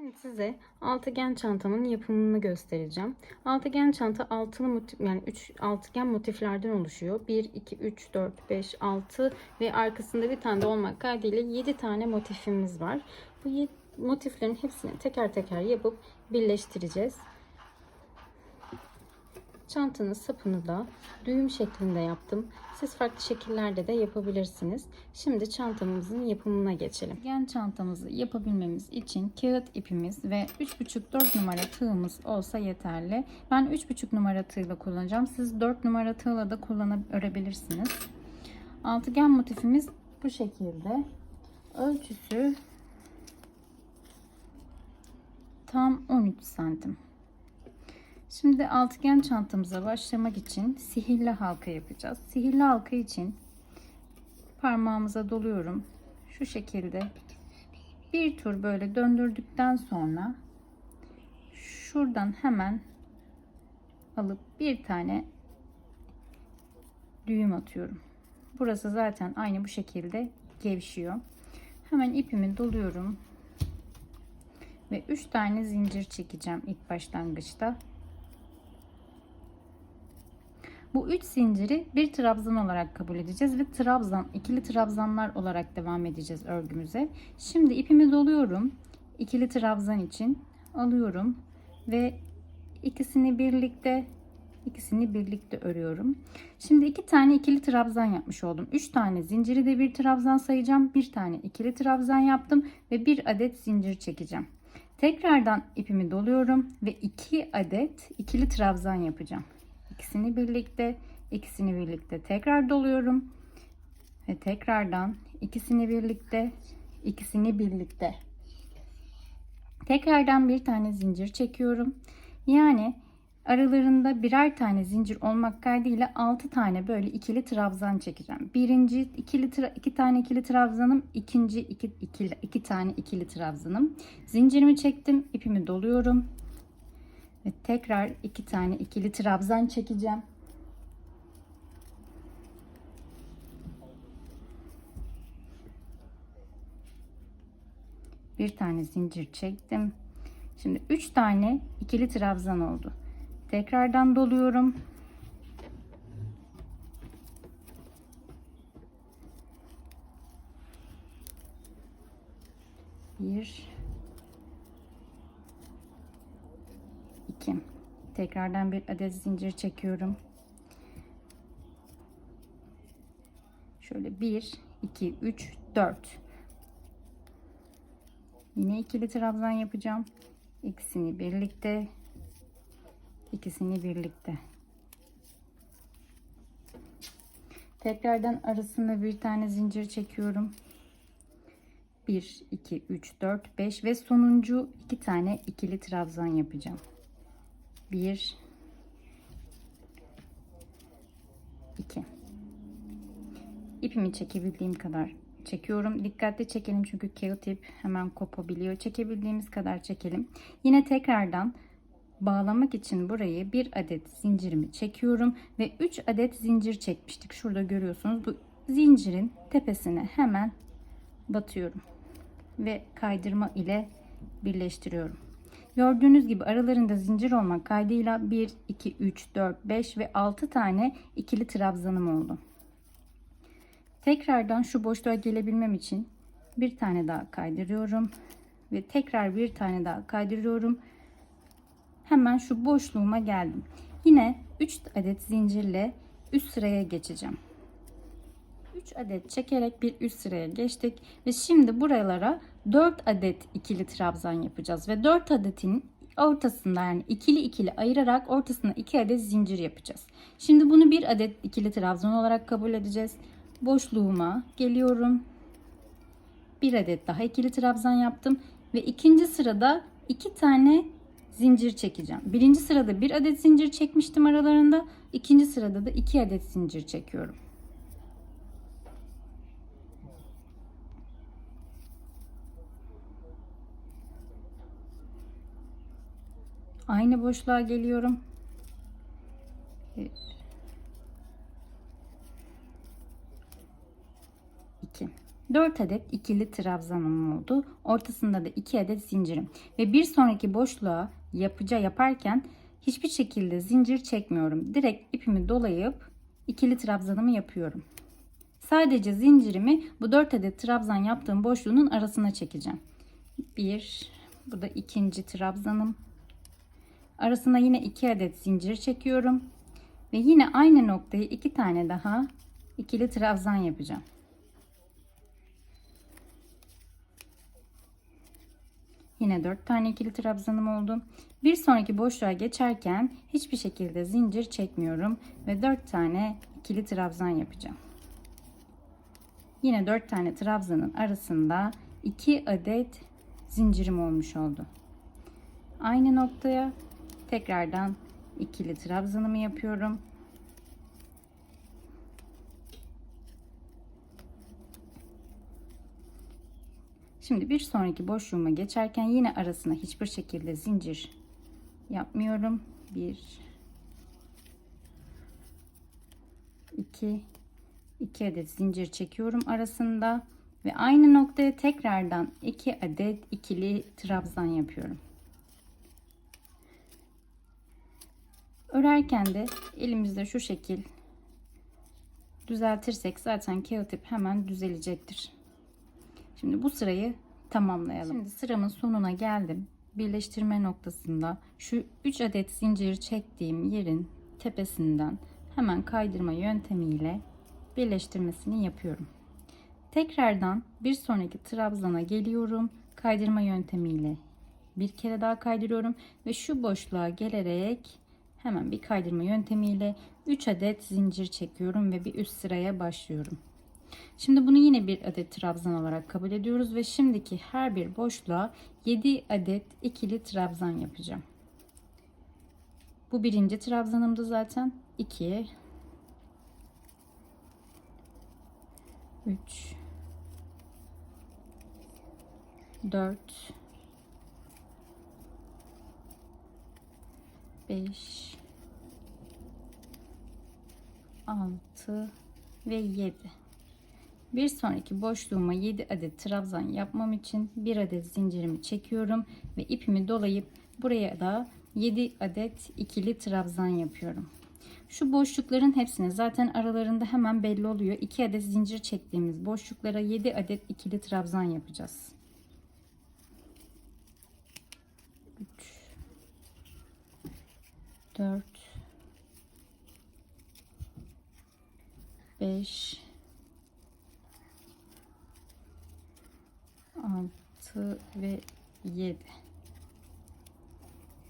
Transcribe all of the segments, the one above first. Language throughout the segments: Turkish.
Şimdi size altıgen çantamın yapımını göstereceğim. Altıgen çanta altılı motif yani 3 altıgen motiflerden oluşuyor. 1 2 3 4 5 6 ve arkasında bir tane de olmak kaydıyla 7 tane motifimiz var. Bu motiflerin hepsini teker teker yapıp birleştireceğiz. Çantanın sapını da düğüm şeklinde yaptım. Siz farklı şekillerde de yapabilirsiniz. Şimdi çantamızın yapımına geçelim. Gen çantamızı yapabilmemiz için kağıt ipimiz ve 3,5-4 numara tığımız olsa yeterli. Ben 3,5 numara tığla kullanacağım. Siz 4 numara tığla da kullanıp örebilirsiniz. Altıgen motifimiz bu şekilde. Ölçüsü tam 13 santim. Şimdi altıgen çantamıza başlamak için sihirli halka yapacağız. Sihirli halka için parmağımıza doluyorum. Şu şekilde bir tur böyle döndürdükten sonra şuradan hemen alıp bir tane düğüm atıyorum. Burası zaten aynı bu şekilde gevşiyor. Hemen ipimi doluyorum. Ve 3 tane zincir çekeceğim ilk başlangıçta. Bu üç zinciri bir trabzan olarak kabul edeceğiz ve trabzan, ikili trabzanlar olarak devam edeceğiz örgümüze. Şimdi ipimi doluyorum. İkili trabzan için alıyorum ve ikisini birlikte ikisini birlikte örüyorum. Şimdi iki tane ikili trabzan yapmış oldum. Üç tane zinciri de bir trabzan sayacağım. Bir tane ikili trabzan yaptım ve bir adet zincir çekeceğim. Tekrardan ipimi doluyorum ve iki adet ikili trabzan yapacağım. İkisini birlikte, ikisini birlikte tekrar doluyorum. Ve tekrardan ikisini birlikte, ikisini birlikte. Tekrardan bir tane zincir çekiyorum. Yani aralarında birer tane zincir olmak kaydıyla 6 tane böyle ikili trabzan çekeceğim. Birinci ikili tra- iki tane ikili trabzanım, ikinci iki, ikili, iki tane ikili trabzanım. Zincirimi çektim, ipimi doluyorum. Ve tekrar iki tane ikili trabzan çekeceğim. Bir tane zincir çektim. Şimdi üç tane ikili trabzan oldu. Tekrardan doluyorum. Bir, 2 tekrardan bir adet zincir çekiyorum. Şöyle 1 2 3 4 yine ikili trabzan yapacağım. İkisini birlikte ikisini birlikte. Tekrardan arasında bir tane zincir çekiyorum. 1 2 3 4 5 ve sonuncu iki tane ikili trabzan yapacağım 1 2 ipimi çekebildiğim kadar çekiyorum. Dikkatli çekelim çünkü kağıt ip hemen kopabiliyor. Çekebildiğimiz kadar çekelim. Yine tekrardan bağlamak için burayı bir adet zincirimi çekiyorum ve 3 adet zincir çekmiştik. Şurada görüyorsunuz. Bu zincirin tepesine hemen batıyorum ve kaydırma ile birleştiriyorum. Gördüğünüz gibi aralarında zincir olmak kaydıyla 1, 2, 3, 4, 5 ve 6 tane ikili trabzanım oldu. Tekrardan şu boşluğa gelebilmem için bir tane daha kaydırıyorum ve tekrar bir tane daha kaydırıyorum. Hemen şu boşluğuma geldim. Yine 3 adet zincirle üst sıraya geçeceğim. 3 adet çekerek bir üst sıraya geçtik ve şimdi buralara 4 adet ikili trabzan yapacağız ve 4 adetin ortasında yani ikili ikili ayırarak ortasına 2 adet zincir yapacağız. Şimdi bunu bir adet ikili trabzan olarak kabul edeceğiz. Boşluğuma geliyorum. Bir adet daha ikili trabzan yaptım ve ikinci sırada 2 tane zincir çekeceğim. Birinci sırada bir adet zincir çekmiştim aralarında. ikinci sırada da 2 adet zincir çekiyorum. Aynı boşluğa geliyorum. İki. 4 adet ikili trabzanım oldu. Ortasında da 2 adet zincirim. Ve bir sonraki boşluğa yapıca yaparken hiçbir şekilde zincir çekmiyorum. Direkt ipimi dolayıp ikili trabzanımı yapıyorum. Sadece zincirimi bu 4 adet trabzan yaptığım boşluğunun arasına çekeceğim. 1 bu da ikinci trabzanım. Arasına yine 2 adet zincir çekiyorum. Ve yine aynı noktayı iki tane daha ikili trabzan yapacağım. Yine 4 tane ikili trabzanım oldu. Bir sonraki boşluğa geçerken hiçbir şekilde zincir çekmiyorum ve 4 tane ikili trabzan yapacağım. Yine 4 tane trabzanın arasında 2 adet zincirim olmuş oldu. Aynı noktaya tekrardan ikili trabzanımı yapıyorum. Şimdi bir sonraki boşluğuma geçerken yine arasına hiçbir şekilde zincir yapmıyorum. 1 2 2 adet zincir çekiyorum arasında ve aynı noktaya tekrardan 2 adet ikili trabzan yapıyorum. Örerken de elimizde şu şekil düzeltirsek zaten kağıt ip hemen düzelecektir. Şimdi bu sırayı tamamlayalım. Şimdi sıramın sonuna geldim. Birleştirme noktasında şu 3 adet zincir çektiğim yerin tepesinden hemen kaydırma yöntemiyle birleştirmesini yapıyorum. Tekrardan bir sonraki trabzana geliyorum. Kaydırma yöntemiyle bir kere daha kaydırıyorum ve şu boşluğa gelerek hemen bir kaydırma yöntemiyle 3 adet zincir çekiyorum ve bir üst sıraya başlıyorum. Şimdi bunu yine bir adet trabzan olarak kabul ediyoruz ve şimdiki her bir boşluğa 7 adet ikili trabzan yapacağım. Bu birinci trabzanımdı zaten. 2 3 4 5 6 ve 7 bir sonraki boşluğuma 7 adet trabzan yapmam için 1 adet zincirimi çekiyorum ve ipimi dolayıp buraya da 7 adet ikili trabzan yapıyorum. Şu boşlukların hepsini zaten aralarında hemen belli oluyor. 2 adet zincir çektiğimiz boşluklara 7 adet ikili trabzan yapacağız. 4 5 6 ve 7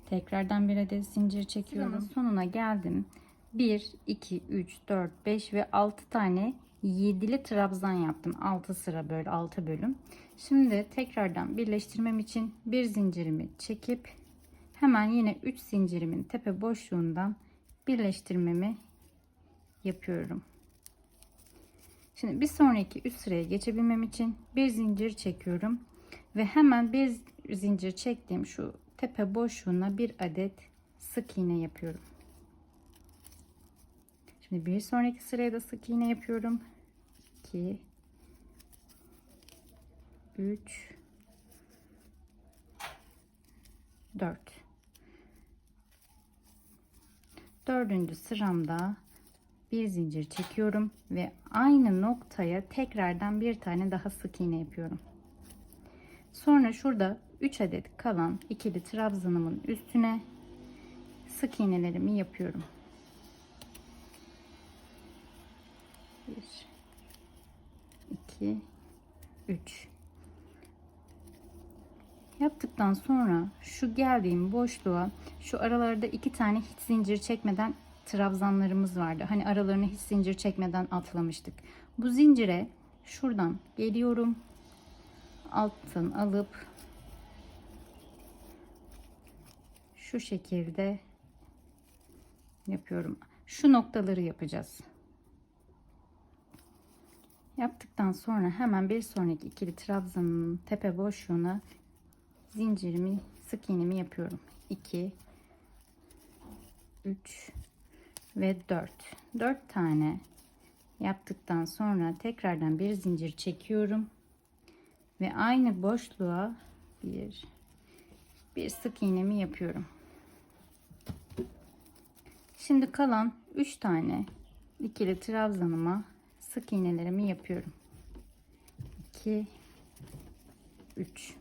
tekrardan bir adet zincir çekiyorum. Sonuna geldim. 1 2 3 4 5 ve 6 tane 7'li trabzan yaptım. 6 sıra böyle 6 bölüm. Şimdi tekrardan birleştirmem için bir zincirimi çekip hemen yine 3 zincirimin tepe boşluğundan birleştirmemi yapıyorum Şimdi bir sonraki üst sıraya geçebilmem için bir zincir çekiyorum ve hemen bir zincir çektiğim şu tepe boşluğuna bir adet sık iğne yapıyorum. Şimdi bir sonraki sıraya da sık iğne yapıyorum. 2 3 4 Dördüncü sıramda bir zincir çekiyorum ve aynı noktaya tekrardan bir tane daha sık iğne yapıyorum. Sonra şurada 3 adet kalan ikili trabzanımın üstüne sık iğnelerimi yapıyorum. 1 2 3 Yaptıktan sonra şu geldiğim boşluğa şu aralarda iki tane hiç zincir çekmeden trabzanlarımız vardı. Hani aralarını hiç zincir çekmeden atlamıştık. Bu zincire şuradan geliyorum. Alttan alıp şu şekilde yapıyorum. Şu noktaları yapacağız. Yaptıktan sonra hemen bir sonraki ikili trabzanın tepe boşluğuna zincirimi sık iğnemi yapıyorum. 2 3 ve 4. 4 tane yaptıktan sonra tekrardan bir zincir çekiyorum ve aynı boşluğa bir bir sık iğnemi yapıyorum. Şimdi kalan 3 tane ikili trabzanıma sık iğnelerimi yapıyorum. 2 3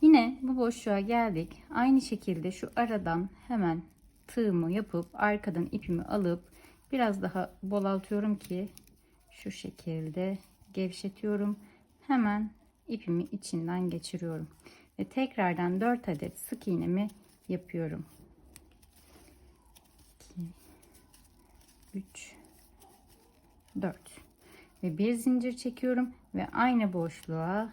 Yine bu boşluğa geldik. Aynı şekilde şu aradan hemen tığımı yapıp arkadan ipimi alıp biraz daha bolaltıyorum ki şu şekilde gevşetiyorum. Hemen ipimi içinden geçiriyorum. Ve tekrardan 4 adet sık iğnemi yapıyorum. 2 3 4 ve bir zincir çekiyorum ve aynı boşluğa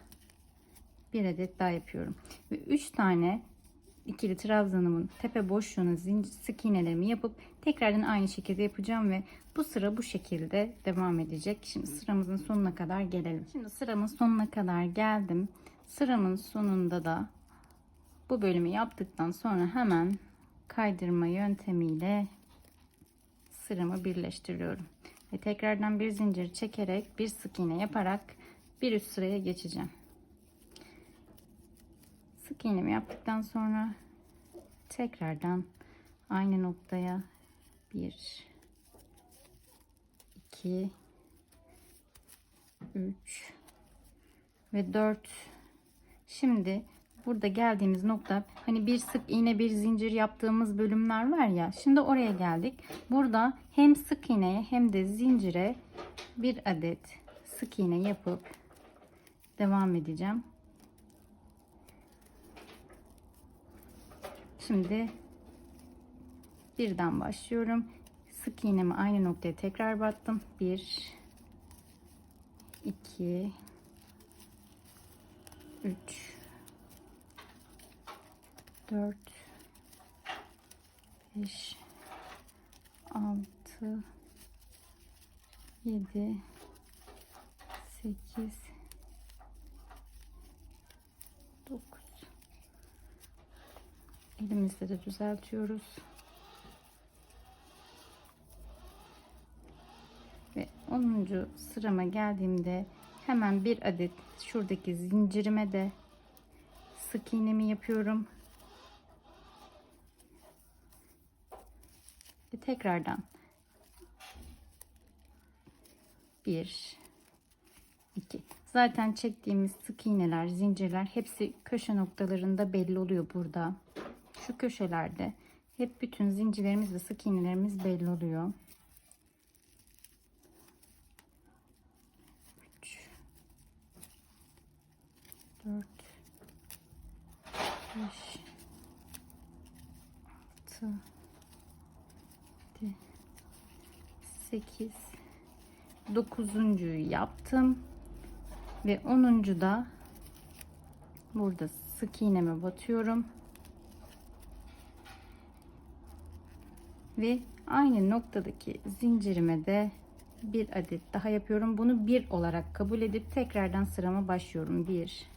bir adet daha yapıyorum ve 3 tane ikili trabzanımın tepe boşluğuna zincir sık iğnelerimi yapıp tekrardan aynı şekilde yapacağım ve bu sıra bu şekilde devam edecek. Şimdi sıramızın sonuna kadar gelelim. Şimdi sıramın sonuna kadar geldim. Sıramın sonunda da bu bölümü yaptıktan sonra hemen kaydırma yöntemiyle sıramı birleştiriyorum. Ve tekrardan bir zincir çekerek bir sık iğne yaparak bir üst sıraya geçeceğim. Sık iğnemi yaptıktan sonra tekrardan aynı noktaya 1 2 3 ve 4 Şimdi burada geldiğimiz nokta hani bir sık iğne bir zincir yaptığımız bölümler var ya şimdi oraya geldik. Burada hem sık iğneye hem de zincire bir adet sık iğne yapıp devam edeceğim. Şimdi birden başlıyorum. Sık iğnemi aynı noktaya tekrar battım. 1 2 3 4 5 6 7 8 9 elimizde de düzeltiyoruz. Ve 10. sırama geldiğimde hemen bir adet şuradaki zincirime de sık iğnemi yapıyorum. Ve tekrardan bir iki. Zaten çektiğimiz sık iğneler zincirler hepsi köşe noktalarında belli oluyor burada şu köşelerde hep bütün zincirlerimiz ve sık iğnelerimiz belli oluyor. 3 4 5 6 7 8 9'uncuyu yaptım ve 10'uncu da burada sık iğneme batıyorum ve aynı noktadaki zincirime de bir adet daha yapıyorum. Bunu bir olarak kabul edip tekrardan sırama başlıyorum. 1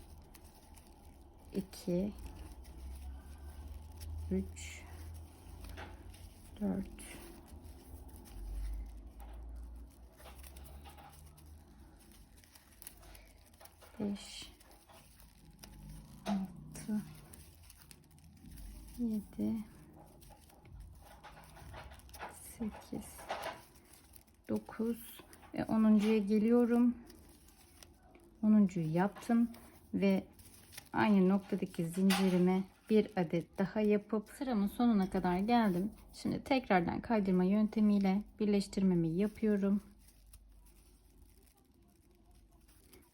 2 3 4 5 6 7 8 9 ve 10.ya geliyorum. 10.yu yaptım ve aynı noktadaki zincirime bir adet daha yapıp sıramın sonuna kadar geldim. Şimdi tekrardan kaydırma yöntemiyle birleştirmemi yapıyorum.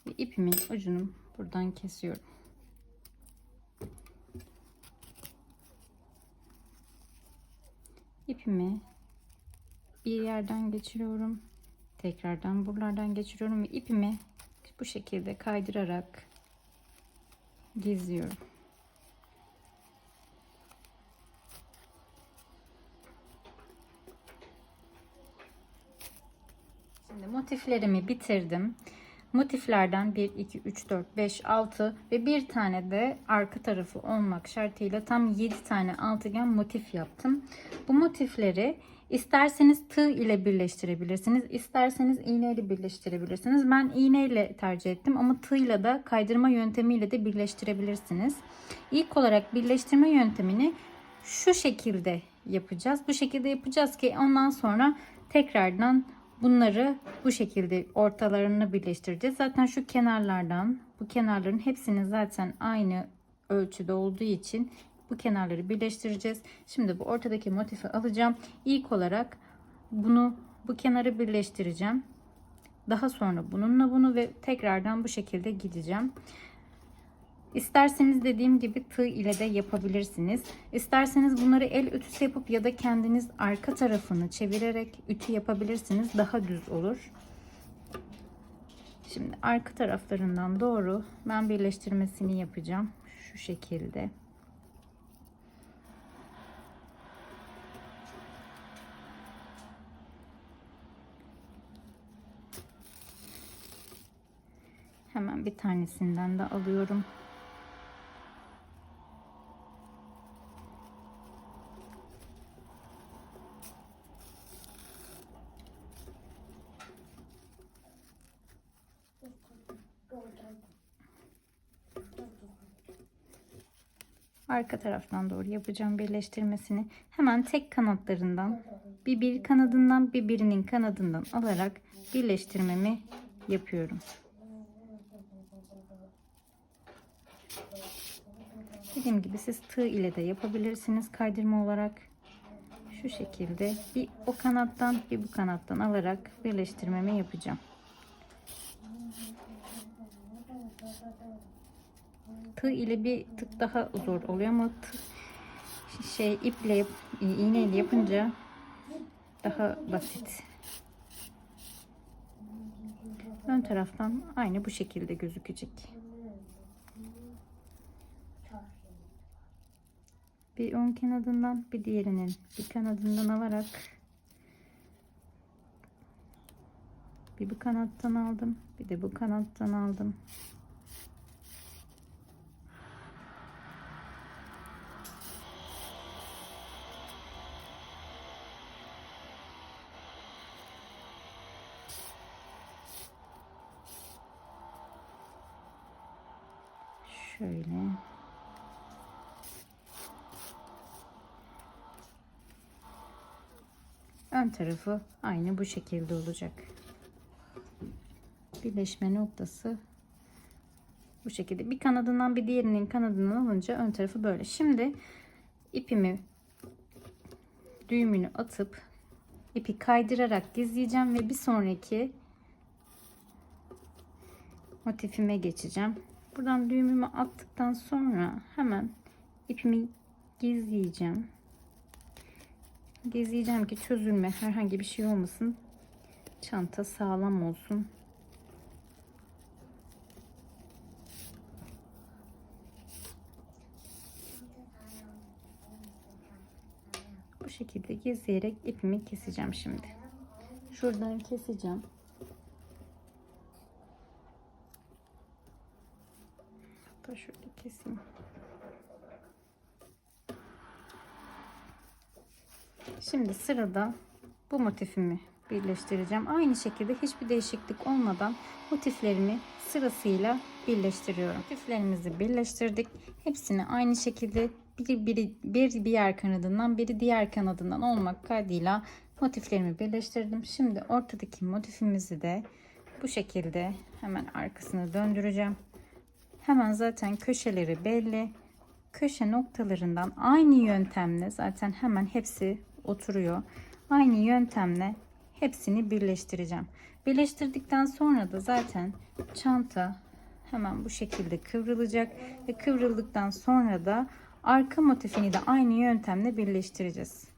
Ve ipimin ucunu buradan kesiyorum. İpimi bir yerden geçiriyorum. Tekrardan buralardan geçiriyorum ve ipimi bu şekilde kaydırarak gizliyorum. Şimdi motiflerimi bitirdim. Motiflerden 1, 2, 3, 4, 5, 6 ve bir tane de arka tarafı olmak şartıyla tam 7 tane altıgen motif yaptım. Bu motifleri İsterseniz tığ ile birleştirebilirsiniz. isterseniz iğne ile birleştirebilirsiniz. Ben iğne ile tercih ettim ama tığ ile de kaydırma yöntemiyle de birleştirebilirsiniz. İlk olarak birleştirme yöntemini şu şekilde yapacağız. Bu şekilde yapacağız ki ondan sonra tekrardan bunları bu şekilde ortalarını birleştireceğiz. Zaten şu kenarlardan bu kenarların hepsinin zaten aynı ölçüde olduğu için bu kenarları birleştireceğiz. Şimdi bu ortadaki motifi alacağım. İlk olarak bunu bu kenarı birleştireceğim. Daha sonra bununla bunu ve tekrardan bu şekilde gideceğim. İsterseniz dediğim gibi tığ ile de yapabilirsiniz. İsterseniz bunları el ütüsü yapıp ya da kendiniz arka tarafını çevirerek ütü yapabilirsiniz. Daha düz olur. Şimdi arka taraflarından doğru ben birleştirmesini yapacağım. Şu şekilde. Hemen bir tanesinden de alıyorum. Arka taraftan doğru yapacağım birleştirmesini. Hemen tek kanatlarından bir bir kanadından bir birinin kanadından alarak birleştirmemi yapıyorum. Dediğim gibi siz tığ ile de yapabilirsiniz kaydırma olarak. Şu şekilde bir o kanattan bir bu kanattan alarak birleştirmemi yapacağım. Tığ ile bir tık daha zor oluyor ama tığ, şey iple yap, iğneyle yapınca daha basit. Ön taraftan aynı bu şekilde gözükecek. Bir ön kanadından bir diğerinin bir kanadından alarak bir bu kanattan aldım bir de bu kanattan aldım. Şöyle. Ön tarafı aynı bu şekilde olacak. Birleşme noktası bu şekilde. Bir kanadından bir diğerinin kanadından alınca ön tarafı böyle. Şimdi ipimi düğümünü atıp ipi kaydırarak gizleyeceğim ve bir sonraki motifime geçeceğim. Buradan düğümümü attıktan sonra hemen ipimi gizleyeceğim. Gizleyeceğim ki çözülme herhangi bir şey olmasın. Çanta sağlam olsun. Bu şekilde gizleyerek ipimi keseceğim şimdi. Şuradan keseceğim. Şimdi sırada bu motifimi birleştireceğim. Aynı şekilde hiçbir değişiklik olmadan motiflerimi sırasıyla birleştiriyorum. Motiflerimizi birleştirdik. Hepsini aynı şekilde biri, biri bir diğer kanadından biri diğer kanadından olmak kaydıyla motiflerimi birleştirdim. Şimdi ortadaki motifimizi de bu şekilde hemen arkasını döndüreceğim. Hemen zaten köşeleri belli. Köşe noktalarından aynı yöntemle zaten hemen hepsi oturuyor. Aynı yöntemle hepsini birleştireceğim. Birleştirdikten sonra da zaten çanta hemen bu şekilde kıvrılacak ve kıvrıldıktan sonra da arka motifini de aynı yöntemle birleştireceğiz.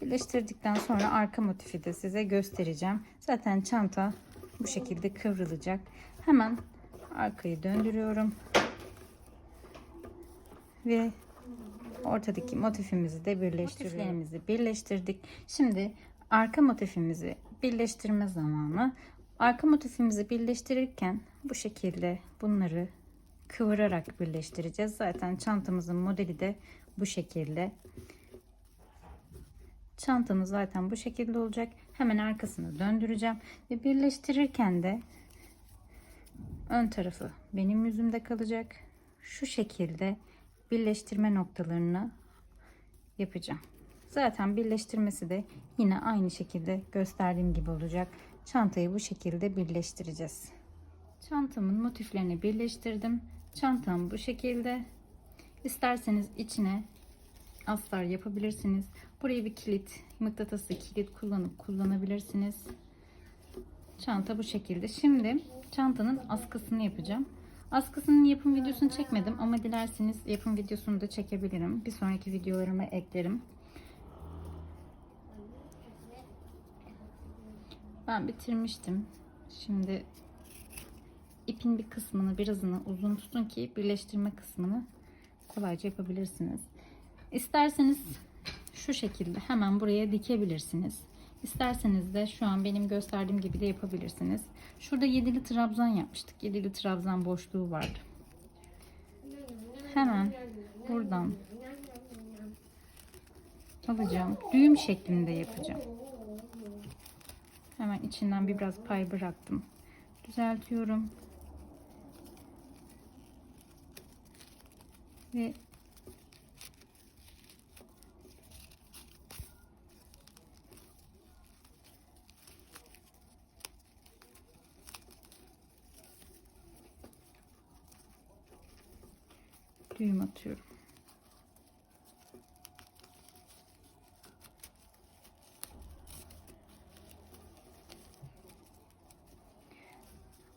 Birleştirdikten sonra arka motifi de size göstereceğim. Zaten çanta bu şekilde kıvrılacak. Hemen arkayı döndürüyorum. Ve ortadaki motifimizi de birleştiriyoruz. Motiflerimizi birleştirdik. Şimdi arka motifimizi birleştirme zamanı. Arka motifimizi birleştirirken bu şekilde bunları kıvırarak birleştireceğiz. Zaten çantamızın modeli de bu şekilde. Çantamız zaten bu şekilde olacak. Hemen arkasını döndüreceğim ve birleştirirken de ön tarafı benim yüzümde kalacak. Şu şekilde birleştirme noktalarını yapacağım. Zaten birleştirmesi de yine aynı şekilde gösterdiğim gibi olacak. Çantayı bu şekilde birleştireceğiz. Çantamın motiflerini birleştirdim. Çantam bu şekilde. İsterseniz içine astar yapabilirsiniz. Buraya bir kilit, mıknatısı kilit kullanıp kullanabilirsiniz. Çanta bu şekilde. Şimdi çantanın askısını yapacağım. Askısının yapım videosunu çekmedim ama dilerseniz yapım videosunu da çekebilirim. Bir sonraki videolarıma eklerim. Ben bitirmiştim. Şimdi ipin bir kısmını birazını uzun tutun ki birleştirme kısmını kolayca yapabilirsiniz. İsterseniz şu şekilde hemen buraya dikebilirsiniz. İsterseniz de şu an benim gösterdiğim gibi de yapabilirsiniz. Şurada yedili trabzan yapmıştık. Yedili trabzan boşluğu vardı. Hemen buradan alacağım. Düğüm şeklinde yapacağım. Hemen içinden bir biraz pay bıraktım. Düzeltiyorum. Ve düğüm atıyorum.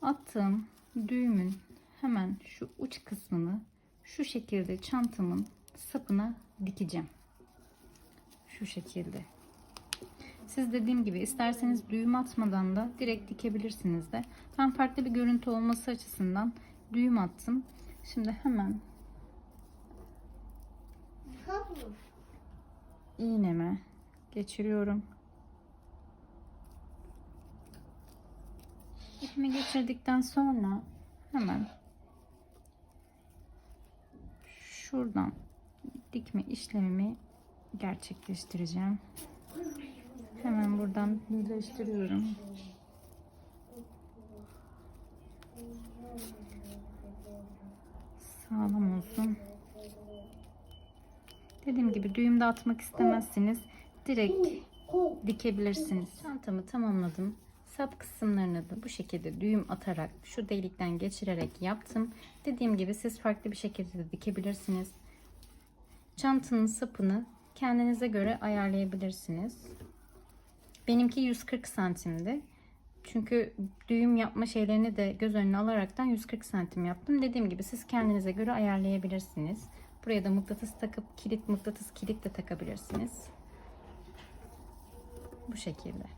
Attığım düğümün hemen şu uç kısmını şu şekilde çantamın sapına dikeceğim. Şu şekilde. Siz dediğim gibi isterseniz düğüm atmadan da direkt dikebilirsiniz de. Ben farklı bir görüntü olması açısından düğüm attım. Şimdi hemen iğneme geçiriyorum. İpimi geçirdikten sonra hemen şuradan dikme işlemimi gerçekleştireceğim. Hemen buradan birleştiriyorum. Sağlam olsun. Dediğim gibi düğüm de atmak istemezseniz direkt dikebilirsiniz. Çantamı tamamladım. Sap kısımlarını da bu şekilde düğüm atarak şu delikten geçirerek yaptım. Dediğim gibi siz farklı bir şekilde de dikebilirsiniz. Çantanın sapını kendinize göre ayarlayabilirsiniz. Benimki 140 santimdi. Çünkü düğüm yapma şeylerini de göz önüne alaraktan 140 santim yaptım. Dediğim gibi siz kendinize göre ayarlayabilirsiniz. Buraya da mıknatıs takıp kilit mıknatıs kilit de takabilirsiniz. Bu şekilde.